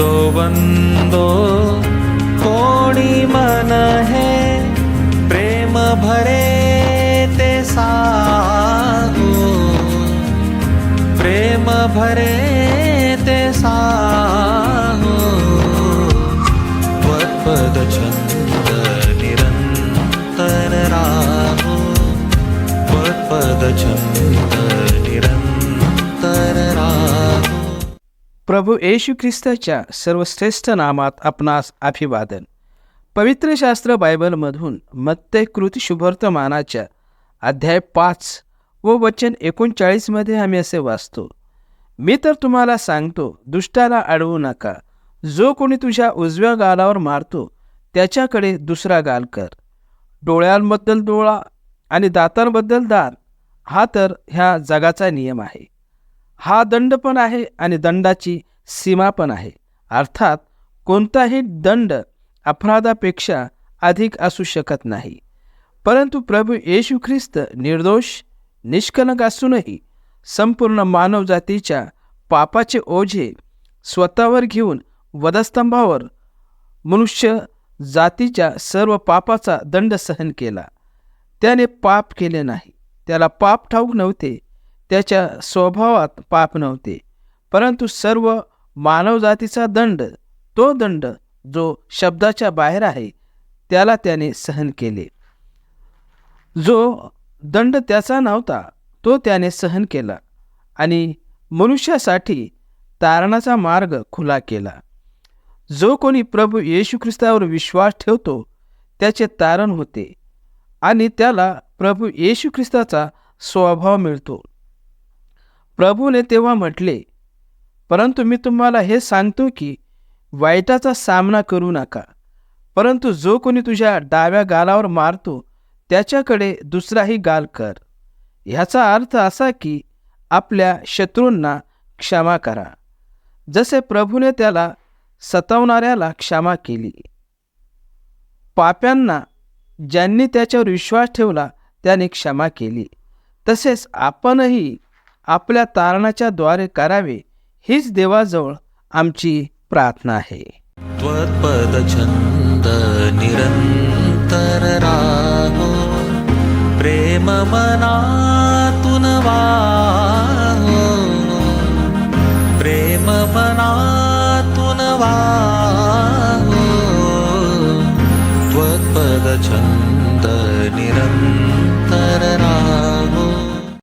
ಒಂದೋ ಒಂದೋ ಕೋಣಿ ಮನ ಹೇ ಪ್ರೇಮ ಭರೆ ते ಸಾಗು ಪ್ರೇಮ ಭರೆ ते ಸಾಗು ಪದ छंद निरंतर राहो पद छंद निरंतर प्रभू येशू ख्रिस्ताच्या सर्वश्रेष्ठ नामात आपणास अभिवादन. पवित्र शास्त्र बायबलमधून मत्ते कृती शुभवर्तमानाच्या अध्याय पाच व वचन एकोणचाळीसमध्ये आम्ही असे वाचतो मी तर तुम्हाला सांगतो दुष्टाला अडवू नका. जो कोणी तुझ्या उजव्या गालावर मारतो त्याच्याकडे दुसरा गाल कर. डोळ्यांबद्दल डोळा आणि दातांबद्दल दात हा तर ह्या जगाचा नियम आहे. हा दंड पण आहे आणि दंडाची सीमा पण आहे. अर्थात कोणताही दंड अपराधापेक्षा अधिक असू शकत नाही. परंतु प्रभू येशू ख्रिस्त निर्दोष निष्कलंक असूनही संपूर्ण मानवजातीच्या पापाचे ओझे स्वतःवर घेऊन वधस्तंभावर मनुष्य जातीच्या सर्व पापाचा दंड सहन केला. त्याने पाप केले नाही. त्याला पाप ठाऊक नव्हते. त्याच्या स्वभावात पाप नव्हते. परंतु सर्व मानवजातीचा दंड तो दंड जो शब्दाच्या बाहेर आहे त्याला त्याने सहन केले. जो दंड त्याचा नव्हता तो त्याने सहन केला आणि मनुष्यासाठी तारणाचा मार्ग खुला केला. जो कोणी प्रभू येशू ख्रिस्तावर विश्वास ठेवतो त्याचे तारण होते आणि त्याला प्रभू येशू ख्रिस्ताचा स्वभाव मिळतो. प्रभूने तेव्हा म्हटले परंतु मी तुम्हाला हे सांगतो की वाईटाचा सामना करू नका. परंतु जो कोणी तुझ्या डाव्या गालावर मारतो त्याच्याकडे दुसराही गाल कर. ह्याचा अर्थ असा की आपल्या शत्रूंना क्षमा करा. जसे प्रभूने त्याला सतावणाऱ्याला क्षमा केली. पाप्यांना ज्यांनी त्याच्यावर विश्वास ठेवला त्याने क्षमा केली. तसेच आपणही आपल्या तारणाच्या द्वारे करावे हीच देवाजवळ आमची प्रार्थना आहे. त्वत्पदछंद निरंतर राहो प्रेम मनातून वाहो. प्रेम मनातून वाहो. त्वत्पदछंद निरंतर राहो.